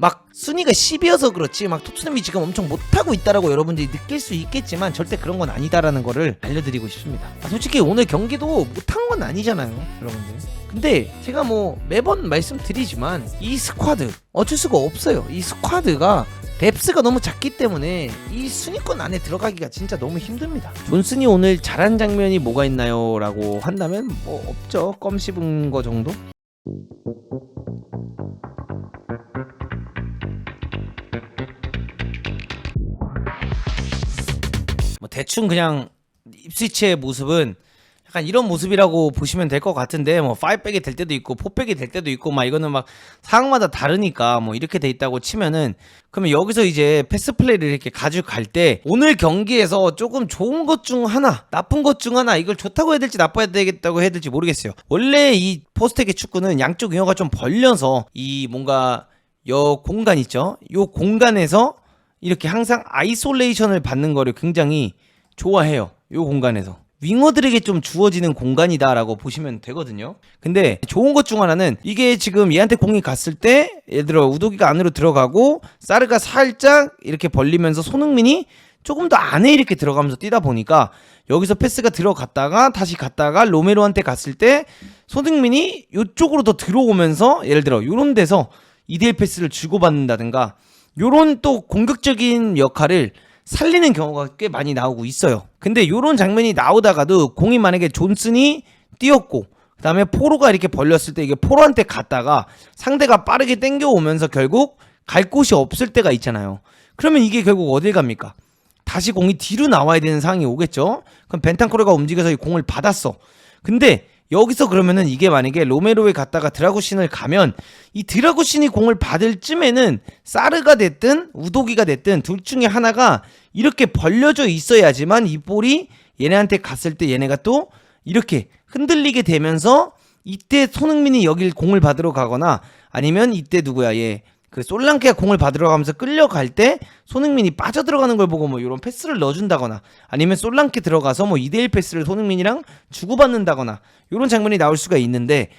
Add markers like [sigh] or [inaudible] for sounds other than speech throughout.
막 순위가 10이어서 그렇지 막 토트넘이 지금 엄청 못하고 있다라고 여러분들이 느낄 수 있겠지만 절대 그런 건 아니다라는 거를 알려드리고 싶습니다. 아, 솔직히 오늘 경기도 못한 건 아니잖아요, 여러분들. 근데 제가 뭐 매번 말씀드리지만 이 스쿼드 어쩔 수가 없어요. 이 스쿼드가 뎁스가 너무 작기 때문에 이 순위권 안에 들어가기가 진짜 너무 힘듭니다. 존슨이 오늘 잘한 장면이 뭐가 있나요? 라고 한다면 뭐 없죠. 껌 씹은 거 정도? 대충 그냥 입스위치의 모습은 약간 이런 모습이라고 보시면 될 것 같은데 뭐 5백이 될 때도 있고 4백이 될 때도 있고 막 이거는 막 상황마다 다르니까 뭐 이렇게 돼 있다고 치면은 그러면 여기서 이제 패스 플레이를 이렇게 가져갈 때 오늘 경기에서 조금 좋은 것 중 하나 나쁜 것 중 하나 이걸 좋다고 해야 될지 나빠야 되겠다고 해야 될지 모르겠어요. 원래 이 포스텍의 축구는 양쪽 윙어가 좀 벌려서 이 뭔가 여 공간 있죠? 요 공간에서 이렇게 항상 아이솔레이션을 받는 거를 굉장히 좋아해요. 요 공간에서. 윙어들에게 좀 주어지는 공간이다라고 보시면 되거든요. 근데 좋은 것 중 하나는 이게 지금 얘한테 공이 갔을 때 예를 들어 우도기가 안으로 들어가고 사르가 살짝 이렇게 벌리면서 손흥민이 조금 더 안에 이렇게 들어가면서 뛰다 보니까 여기서 패스가 들어갔다가 다시 갔다가 로메로한테 갔을 때 손흥민이 이쪽으로 더 들어오면서 예를 들어 요런 데서 이대일 패스를 주고받는다든가 요런 또 공격적인 역할을 살리는 경우가 꽤 많이 나오고 있어요. 근데 요런 장면이 나오다가도 공이 만약에 존슨이 뛰었고 그다음에 포로가 이렇게 벌렸을 때 이게 포로한테 갔다가 상대가 빠르게 땡겨오면서 결국 갈 곳이 없을 때가 있잖아요. 그러면 이게 결국 어딜 갑니까? 다시 공이 뒤로 나와야 되는 상황이 오겠죠? 그럼 벤탄코르가 움직여서 이 공을 받았어. 근데 여기서 그러면은 이게 만약에 로메로에 갔다가 드라구신을 가면 이 드라구신이 공을 받을 쯤에는 사르가 됐든 우도기가 됐든 둘 중에 하나가 이렇게 벌려져 있어야지만 이 볼이 얘네한테 갔을 때 얘네가 또 이렇게 흔들리게 되면서 이때 손흥민이 여길 공을 받으러 가거나 아니면 이때 누구야 얘 그 솔랑케가 공을 받으러 가면서 끌려갈 때 손흥민이 빠져 들어가는 걸 보고 뭐 이런 패스를 넣어준다거나 아니면 솔랑케 들어가서 뭐 2대1 패스를 손흥민이랑 주고받는다거나 이런 장면이 나올 수가 있는데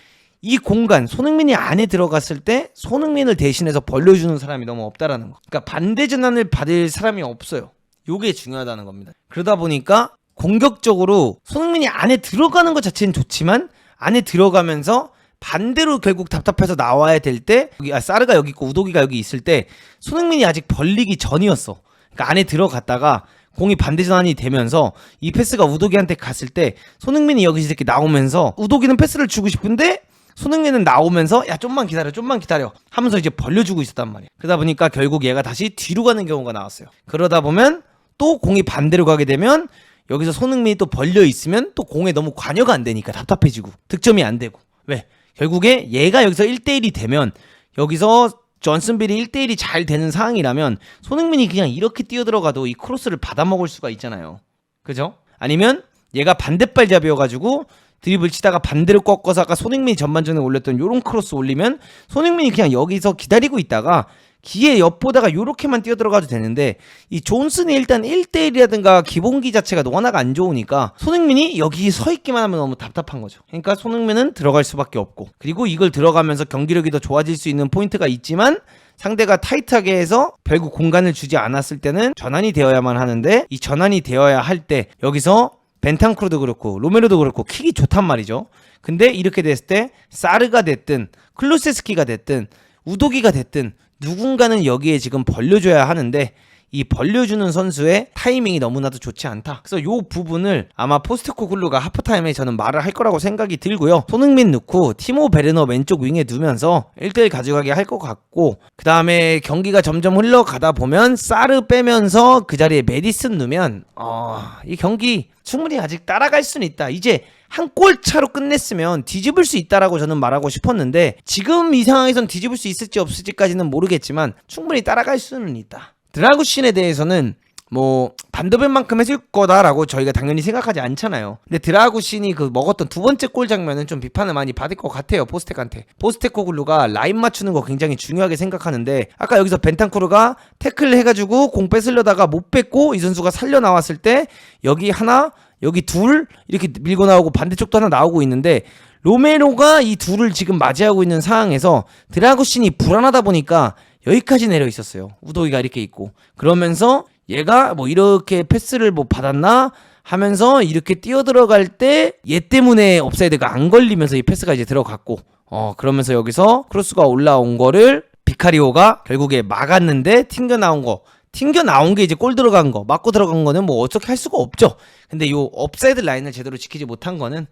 이 공간 손흥민이 안에 들어갔을 때 손흥민을 대신해서 벌려주는 사람이 너무 없다라는 거. 그러니까 반대 전환을 받을 사람이 없어요. 요게 중요하다는 겁니다. 그러다 보니까 공격적으로 손흥민이 안에 들어가는 것 자체는 좋지만 안에 들어가면서 반대로 결국 답답해서 나와야 될 때 아, 사르가 여기 있고 우도기가 여기 있을 때 손흥민이 아직 벌리기 전이었어. 그러니까 안에 들어갔다가 공이 반대 전환이 되면서 이 패스가 우도기한테 갔을 때 손흥민이 여기서 이렇게 나오면서 우도기는 패스를 주고 싶은데 손흥민은 나오면서 야 좀만 기다려 좀만 기다려 하면서 이제 벌려주고 있었단 말이야. 그러다 보니까 결국 얘가 다시 뒤로 가는 경우가 나왔어요. 그러다 보면 또 공이 반대로 가게 되면 여기서 손흥민이 또 벌려 있으면 또 공에 너무 관여가 안 되니까 답답해지고 득점이 안 되고. 왜 결국에 얘가 여기서 1대1이 되면 여기서 존슨빌이 1대1이 잘 되는 상황이라면 손흥민이 그냥 이렇게 뛰어들어가도 이 크로스를 받아먹을 수가 있잖아요 그죠? 아니면 얘가 반대발잡이어가지고 드리블 치다가 반대로 꺾어서 아까 손흥민이 전반전에 올렸던 요런 크로스 올리면 손흥민이 그냥 여기서 기다리고 있다가 기회 엿보다가 요렇게만 뛰어들어가도 되는데 이 존슨이 일단 1대1이라든가 기본기 자체가 워낙 안 좋으니까 손흥민이 여기 서 있기만 하면 너무 답답한 거죠. 그러니까 손흥민은 들어갈 수밖에 없고 그리고 이걸 들어가면서 경기력이 더 좋아질 수 있는 포인트가 있지만 상대가 타이트하게 해서 결국 공간을 주지 않았을 때는 전환이 되어야만 하는데 이 전환이 되어야 할 때 여기서 벤탄크루도 그렇고 로메로도 그렇고 킥이 좋단 말이죠. 근데 이렇게 됐을 때 사르가 됐든 클루세스키가 됐든 우도기가 됐든 누군가는 여기에 지금 벌려줘야 하는데 이 벌려주는 선수의 타이밍이 너무나도 좋지 않다. 그래서 요 부분을 아마 포스트코글루가 하프타임에 저는 말을 할 거라고 생각이 들고요. 손흥민 넣고 티모 베르너 왼쪽 윙에 두면서 1대1 가져가게 할 것 같고 그 다음에 경기가 점점 흘러가다 보면 사르 빼면서 그 자리에 메디슨 넣으면 어, 이 경기 충분히 아직 따라갈 수는 있다. 이제 한 골 차로 끝냈으면 뒤집을 수 있다라고 저는 말하고 싶었는데 지금 이 상황에선 뒤집을 수 있을지 없을지까지는 모르겠지만 충분히 따라갈 수는 있다. 드라구신에 대해서는 뭐 반더벤만큼 해줄 거다라고 저희가 당연히 생각하지 않잖아요. 근데 드라구신이 그 먹었던 두 번째 골 장면은 좀 비판을 많이 받을 것 같아요. 포스텍한테. 포스테코글루가 라인 맞추는 거 굉장히 중요하게 생각하는데 아까 여기서 벤탄쿠르가 태클 해가지고 공 뺏으려다가 못 뺏고 이 선수가 살려 나왔을 때 여기 하나 여기 둘 이렇게 밀고 나오고 반대쪽도 하나 나오고 있는데 로메로가 이 둘을 지금 맞이하고 있는 상황에서 드라구신이 불안하다 보니까 여기까지 내려 있었어요. 우도기가 이렇게 있고 그러면서 얘가 뭐 이렇게 패스를 뭐 받았나 하면서 이렇게 뛰어 들어갈 때 얘 때문에 업사이드가 안 걸리면서 이 패스가 이제 들어갔고 어 그러면서 여기서 크로스가 올라온 거를 비카리오가 결국에 막았는데 튕겨 나온 거 튕겨 나온 게 이제 골 들어간 거 맞고 들어간 거는 뭐 어떻게 할 수가 없죠. 근데 요 업사이드 라인을 제대로 지키지 못한 거는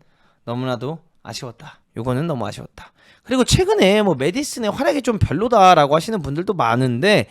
너무나도 아쉬웠다. 요거는 너무 아쉬웠다. 그리고 최근에 뭐 메디슨의 활약이 좀 별로다라고 하시는 분들도 많은데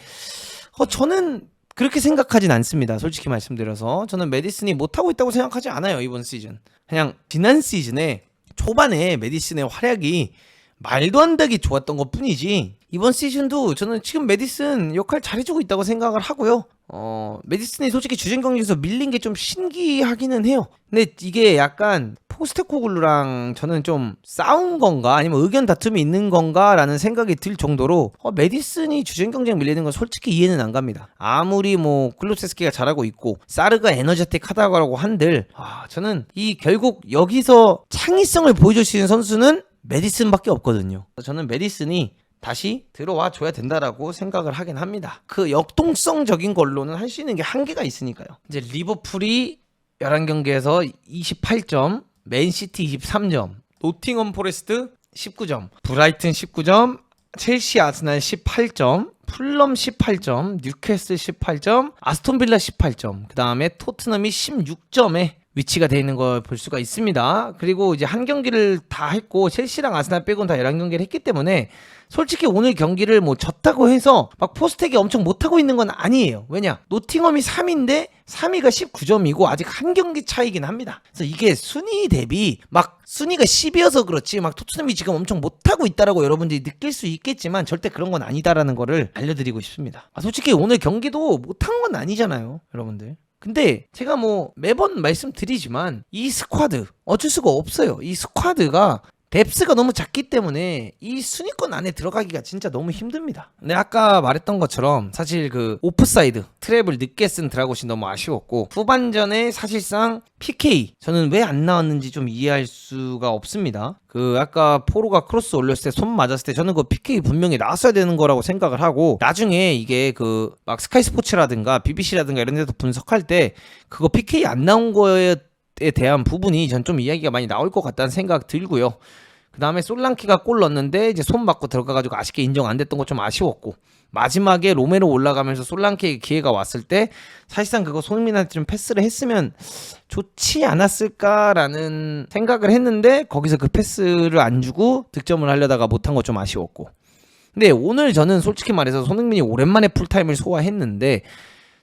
어 저는 그렇게 생각하진 않습니다. 솔직히 말씀드려서 저는 메디슨이 못하고 있다고 생각하지 않아요 이번 시즌. 그냥 지난 시즌에 초반에 메디슨의 활약이 말도 안 되게 좋았던 것 뿐이지 이번 시즌도 저는 지금 메디슨 역할 잘해주고 있다고 생각을 하고요. 어 메디슨이 솔직히 주전 경기에서 밀린 게 좀 신기하기는 해요. 근데 이게 약간 포스테코글루랑 저는 좀 싸운 건가 아니면 의견 다툼이 있는 건가라는 생각이 들 정도로 어, 메디슨이 주전 경쟁 밀리는 건 솔직히 이해는 안 갑니다. 아무리 뭐 클로세스키가 잘하고 있고 사르가 에너제틱하다고 한들 아, 저는 이 결국 여기서 창의성을 보여줄 수 있는 선수는 메디슨밖에 없거든요. 저는 메디슨이 다시 들어와 줘야 된다라고 생각을 하긴 합니다. 그 역동성적인 걸로는 할 수 있는 게 한계가 있으니까요. 이제 리버풀이 11경기에서 28점, 맨시티 23점, 노팅엄 포레스트 19점, 브라이튼 19점, 첼시 아스날 18점, 풀럼 18점, 뉴캐슬 18점, 아스톤빌라 18점, 그 다음에 토트넘이 16점에 위치가 되어 있는 걸 볼 수가 있습니다. 그리고 이제 한 경기를 다 했고 첼시랑 아스날 빼고는 다 11경기를 했기 때문에 솔직히 오늘 경기를 뭐 졌다고 해서 막 포스텍이 엄청 못하고 있는 건 아니에요. 왜냐? 노팅엄이 3위인데 3위가 19점이고 아직 한 경기 차이긴 합니다. 그래서 이게 순위 대비 막 순위가 10이어서 그렇지 막 토트넘이 지금 엄청 못하고 있다라고 여러분들이 느낄 수 있겠지만 절대 그런 건 아니다라는 거를 알려드리고 싶습니다. 아, 솔직히 오늘 경기도 못한 건 아니잖아요. 여러분들. 근데 제가 뭐 매번 말씀드리지만 이 스쿼드 어쩔 수가 없어요. 이 스쿼드가 뎁스가 너무 작기 때문에 이 순위권 안에 들어가기가 진짜 너무 힘듭니다. 근데 아까 말했던 것처럼 사실 그 오프사이드 트랩을 늦게 쓴 드라곤이 너무 아쉬웠고 후반전에 사실상 PK 저는 왜 안 나왔는지 좀 이해할 수가 없습니다. 그 아까 포로가 크로스 올렸을 때 손 맞았을 때 저는 그 PK 분명히 나왔어야 되는 거라고 생각을 하고 나중에 이게 그 막 스카이 스포츠라든가 BBC라든가 이런 데서 분석할 때 그거 PK 안 나온 거에 에 대한 부분이 전 좀 이야기가 많이 나올 것 같다는 생각 들고요. 그 다음에 솔랑키가 골 넣었는데 이제 손 맞고 들어가가지고 아쉽게 인정 안 됐던 거좀 아쉬웠고 마지막에 로메로 올라가면서 솔랑키에게 기회가 왔을 때 사실상 그거 손흥민한테 좀 패스를 했으면 좋지 않았을까라는 생각을 했는데 거기서 그 패스를 안 주고 득점을 하려다가 못한 거좀 아쉬웠고 근데 오늘 저는 솔직히 말해서 손흥민이 오랜만에 풀타임을 소화했는데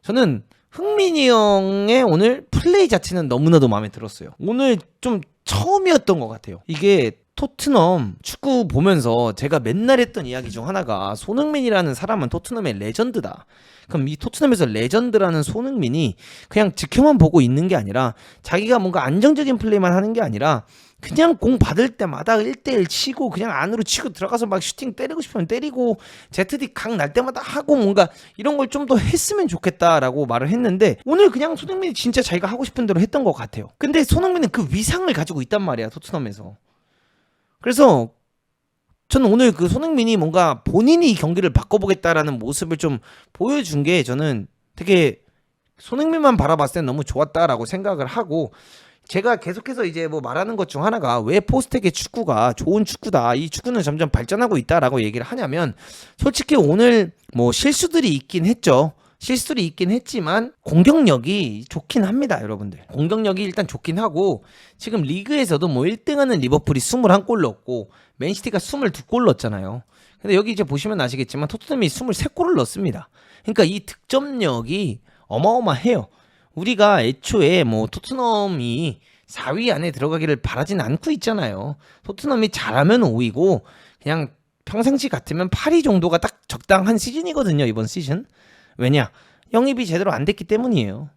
저는 흥민이 형의 오늘 플레이 자체는 너무나도 마음에 들었어요. 오늘 좀 처음이었던 것 같아요. 이게 토트넘 축구 보면서 제가 맨날 했던 이야기 중 하나가 손흥민이라는 사람은 토트넘의 레전드다. 그럼 이 토트넘에서 레전드라는 손흥민이 그냥 지켜만 보고 있는 게 아니라 자기가 뭔가 안정적인 플레이만 하는 게 아니라 그냥 공 받을 때마다 1대1 치고 그냥 안으로 치고 들어가서 막 슈팅 때리고 싶으면 때리고 ZD 각 날 때마다 하고 뭔가 이런 걸 좀 더 했으면 좋겠다라고 말을 했는데 오늘 그냥 손흥민이 진짜 자기가 하고 싶은 대로 했던 것 같아요. 근데 손흥민은 그 위상을 가지고 있단 말이야 토트넘에서. 그래서 저는 오늘 그 손흥민이 뭔가 본인이 이 경기를 바꿔보겠다라는 모습을 좀 보여준 게 저는 되게 손흥민만 바라봤을 땐 너무 좋았다라고 생각을 하고 제가 계속해서 이제 뭐 말하는 것 중 하나가 왜 포스텍의 축구가 좋은 축구다. 이 축구는 점점 발전하고 있다라고 얘기를 하냐면 솔직히 오늘 뭐 실수들이 있긴 했죠. 실수들이 있긴 했지만 공격력이 좋긴 합니다, 여러분들. 공격력이 일단 좋긴 하고 지금 리그에서도 뭐 1등하는 리버풀이 21골 넣었고 맨시티가 22골 넣었잖아요. 근데 여기 이제 보시면 아시겠지만 토트넘이 23골을 넣었습니다. 그러니까 이 득점력이 어마어마해요. 우리가 애초에 뭐 토트넘이 4위 안에 들어가기를 바라진 않고 있잖아요. 토트넘이 잘하면 5위고 그냥 평상시 같으면 8위 정도가 딱 적당한 시즌이거든요, 이번 시즌. 왜냐? 영입이 제대로 안 됐기 때문이에요.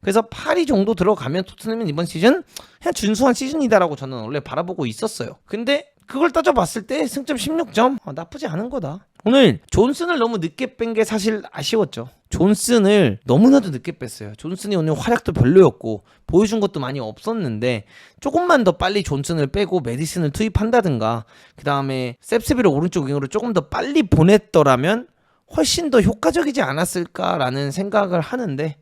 그래서 8위 정도 들어가면 토트넘은 이번 시즌 그냥 준수한 시즌이다라고 저는 원래 바라보고 있었어요. 근데 그걸 따져봤을 때 승점 16점 어, 나쁘지 않은 거다. 오늘 존슨을 너무 늦게 뺀 게 사실 아쉬웠죠. 존슨을 너무나도 늦게 뺐어요. 존슨이 오늘 활약도 별로였고 보여준 것도 많이 없었는데 조금만 더 빨리 존슨을 빼고 메디슨을 투입한다든가 그 다음에 셉스비를 오른쪽 윙으로 조금 더 빨리 보냈더라면 훨씬 더 효과적이지 않았을까라는 생각을 하는데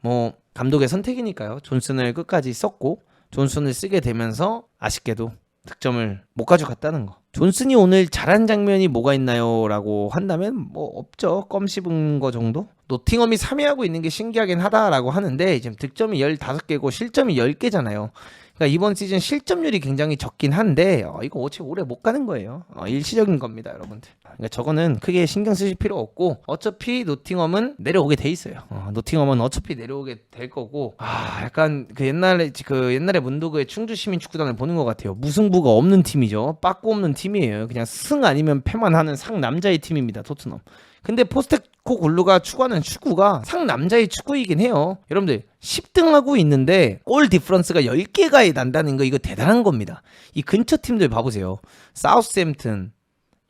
뭐 감독의 선택이니까요. 존슨을 끝까지 썼고 존슨을 쓰게 되면서 아쉽게도 득점을 못 가져갔다는 거. 존슨이 오늘 잘한 장면이 뭐가 있나요?라고 한다면 뭐 없죠. 껌 씹은 거 정도. 노팅엄이 3위하고 있는 게 신기하긴 하다라고 하는데 지금 득점이 15개고 실점이 10개잖아요. 그러니까 이번 시즌 실점률이 굉장히 적긴 한데 어, 이거 어차피 오래 못 가는 거예요. 어, 일시적인 겁니다, 여러분들. 그러니까 저거는 크게 신경 쓰실 필요 없고 어차피 노팅엄은 내려오게 돼 있어요. 어, 노팅엄은 어차피 내려오게 될 거고 아 약간 그 옛날에 그 옛날에 문도그의 충주 시민 축구단을 보는 것 같아요. 무승부가 없는 팀이죠. 빠꾸 없는 팀이에요. 그냥 승 아니면 패만 하는 상남자의 팀입니다. 토트넘. 근데 포스테코 골루가 추구하는 축구가 상남자의 축구이긴 해요. 여러분들 10등하고 있는데 골 디퍼런스가 10개가 난다는 거 이거 대단한 겁니다. 이 근처 팀들 봐보세요. 사우스햄튼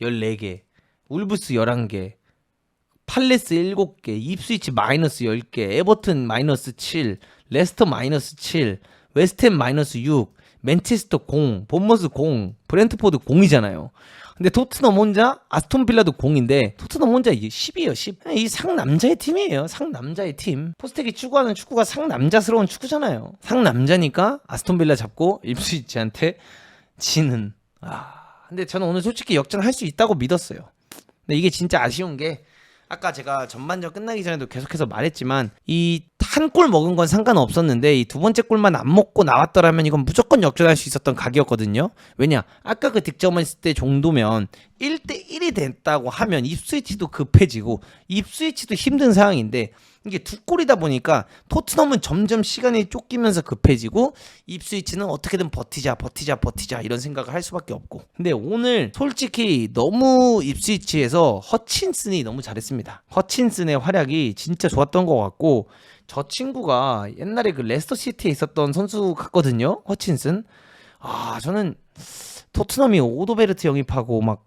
14개, 울브스 11개, 팔레스 7개, 입스위치 마이너스 10개, 에버튼 마이너스 7, 레스터 마이너스 7, 웨스트햄 마이너스 6, 맨체스터 0, 본머스 0, 브렌트포드 0이잖아요. 근데 토트넘 혼자 아스톤 빌라도 0인데 토트넘 혼자 10이에요 10. 이 상남자의 팀이에요. 상남자의 팀. 포스텍이 추구하는 축구가 상남자스러운 축구잖아요. 상남자니까 아스톤 빌라 잡고 입스위치한테 지는. 아 근데 저는 오늘 솔직히 역전할 수 있다고 믿었어요. 근데 이게 진짜 아쉬운 게 아까 제가 전반전 끝나기 전에도 계속해서 말했지만 이 한 골 먹은 건 상관없었는데 이 두 번째 골만 안 먹고 나왔더라면 이건 무조건 역전할 수 있었던 각이었거든요. 왜냐? 아까 그 득점을 했을 때 정도면 1대 1이 됐다고 하면 입스위치도 급해지고 입스위치도 힘든 상황인데 이게 두 골이다 보니까 토트넘은 점점 시간이 쫓기면서 급해지고 입스위치는 어떻게든 버티자 버티자 버티자 이런 생각을 할 수밖에 없고 근데 오늘 솔직히 너무 입스위치에서 허친슨이 너무 잘했습니다 허친슨의 활약이 진짜 좋았던 것 같고 저 친구가 옛날에 그 레스터 시티에 있었던 선수 같거든요 허친슨 아 저는 토트넘이 오도베르트 영입하고 막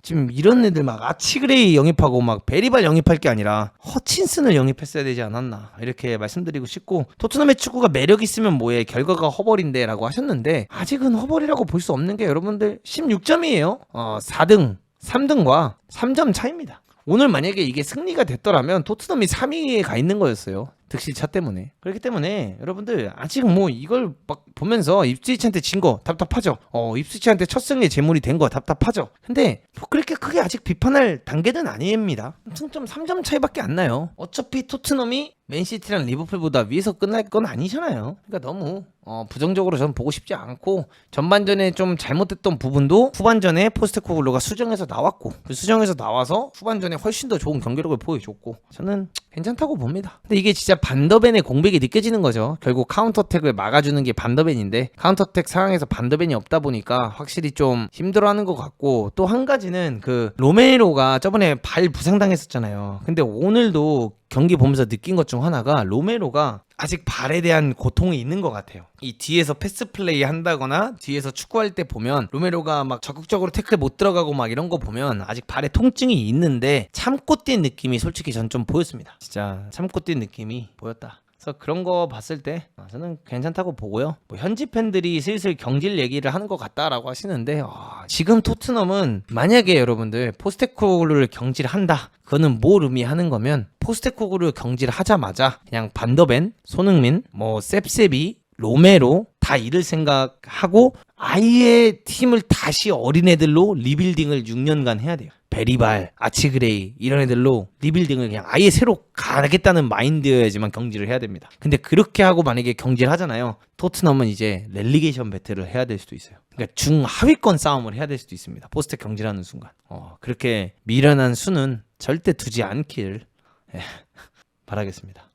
지금 이런 애들 막 아치그레이 영입하고 막 베리발 영입할 게 아니라 허친슨을 영입했어야 되지 않았나 이렇게 말씀드리고 싶고 토트넘의 축구가 매력 있으면 뭐해 결과가 허벌인데 라고 하셨는데 아직은 허벌이라고 볼 수 없는 게 여러분들 16점이에요. 어 4등 3등과 3점 차입니다. 오늘 만약에 이게 승리가 됐더라면 토트넘이 3위에 가 있는 거였어요. 득실차 때문에. 그렇기 때문에 여러분들 아직 뭐 이걸 막 보면서 입스위치한테 진 거 답답하죠. 어, 입스위치한테 첫 승리의 제물이 된 거 답답하죠. 근데 뭐 그렇게 크게 아직 비판할 단계는 아닙니다. 승점 3점 차이밖에 안 나요. 어차피 토트넘이 맨시티랑 리버풀보다 위에서 끝날 건 아니잖아요. 그러니까 너무 어, 부정적으로 저는 보고 싶지 않고 전반전에 좀 잘못됐던 부분도 후반전에 포스테코글로가 수정해서 나왔고 그 수정해서 나와서 후반전에 훨씬 더 좋은 경기력을 보여줬고 저는 괜찮다고 봅니다. 근데 이게 진짜 반더벤의 공백이 느껴지는 거죠. 결국 카운터택을 막아주는 게 반더벤인데 카운터택 상황에서 반더벤이 없다 보니까 확실히 좀 힘들어하는 것 같고 또 한 가지는 그 로메로가 저번에 발 부상당했었잖아요. 근데 오늘도 경기 보면서 느낀 것 중 하나가 로메로가 아직 발에 대한 고통이 있는 것 같아요. 이 뒤에서 패스 플레이 한다거나 뒤에서 축구할 때 보면 로메로가 막 적극적으로 태클 못 들어가고 막 이런 거 보면 아직 발에 통증이 있는데 참고 뛴 느낌이 솔직히 전 좀 보였습니다. 진짜 참고 뛴 느낌이 보였다. 그래서 그런 거 봤을 때 아, 저는 괜찮다고 보고요. 뭐 현지 팬들이 슬슬 경질 얘기를 하는 것 같다라고 하시는데 아, 지금 토트넘은 만약에 여러분들 포스테코글루를 경질한다. 그거는 뭘 의미하는 거면 포스테코글루 경질하자마자 그냥 반더벤, 손흥민, 뭐 셉셉이, 로메로 다 잃을 생각하고 아예 팀을 다시 어린애들로 리빌딩을 6년간 해야 돼요. 베리발, 아치그레이 이런 애들로 리빌딩을 그냥 아예 새로 가겠다는 마인드여야지만 경질을 해야 됩니다. 근데 그렇게 하고 만약에 경질을 하잖아요. 토트넘은 이제 렐리게이션 배틀을 해야 될 수도 있어요. 그러니까 중하위권 싸움을 해야 될 수도 있습니다. 포스트 경질하는 순간. 어, 그렇게 미련한 수는 절대 두지 않길 예, [laughs] 바라겠습니다.